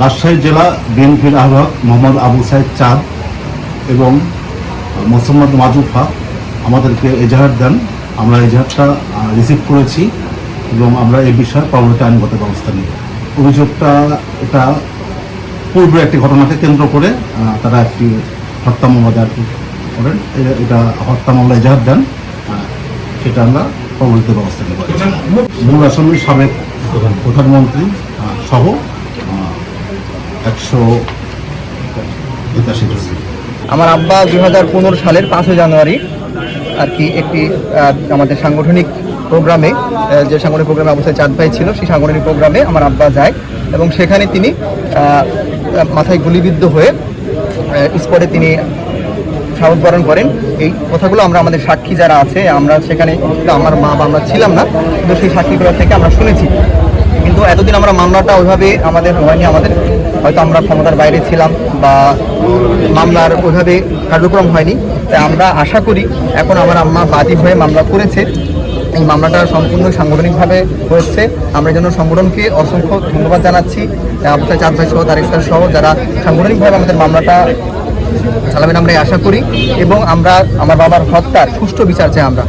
রাজশাহী জেলা বিএনপির আহ্বায়ক মোহাম্মদ আবু সাইদ চাঁদ এবং মোসাম্মদ মাজুফা আমাদেরকে এজাহার দেন। আমরা এজাহারটা রিসিভ করেছি এবং আমরা এই বিষয়ে পরবর্তী আইনগত ব্যবস্থা নিই অভিযোগটা, এটা পূর্বে একটি ঘটনাকে কেন্দ্র করে তারা একটি হত্যা মামলা দায়ের করেন। এটা হত্যা মামলা এজাহার দেন। সেটা আমরা পরবর্তী ব্যবস্থা নিব। মূল আসামি সাবেক প্রধানমন্ত্রী সহ একশো একাশি আমার আব্বা দুই হাজার পনেরো সালের পাঁচই জানুয়ারি আর কি একটি আমাদের সাংগঠনিক প্রোগ্রামে যে সাংগঠনিক প্রোগ্রামে অবস্থায় চাঁদ ভাই ছিল, সেই সাংগঠনিক প্রোগ্রামে আমার আব্বা যায় এবং সেখানে তিনি মাথায় গুলিবিদ্ধ হয়ে স্পটে তিনি সাহস বরণ করেন। এই কথাগুলো আমরা আমাদের সাক্ষী যারা আছে, আমরা সেখানে আমার মা বা আমরা ছিলাম না, কিন্তু সেই সাক্ষীগুলো থেকে আমরা শুনেছি। কিন্তু এতদিন আমরা মামলাটা ওইভাবে আমাদের হয়নি আমাদের। হয়তো আমরা ক্ষমতার বাইরে ছিলাম বা মামলার ওইভাবে কার্যক্রম হয়নি। তাই আমরা আশা করি এখন আমার আম্মা বাদী হয়ে মামলা করেছে। এই মামলাটা সম্পূর্ণ সাংগঠনিকভাবে হয়েছে। আমরা জন্য সংগঠনকে অসংখ্য ধন্যবাদ জানাচ্ছি। আপনার চাঁদ ভাই সহ তারিফার সহ যারা সাংগঠনিকভাবে আমাদের মামলাটা চালাবেন আমরা আশা করি। এবং আমরা আমার বাবার হত্যার সুষ্ঠু বিচার চাই আমরা।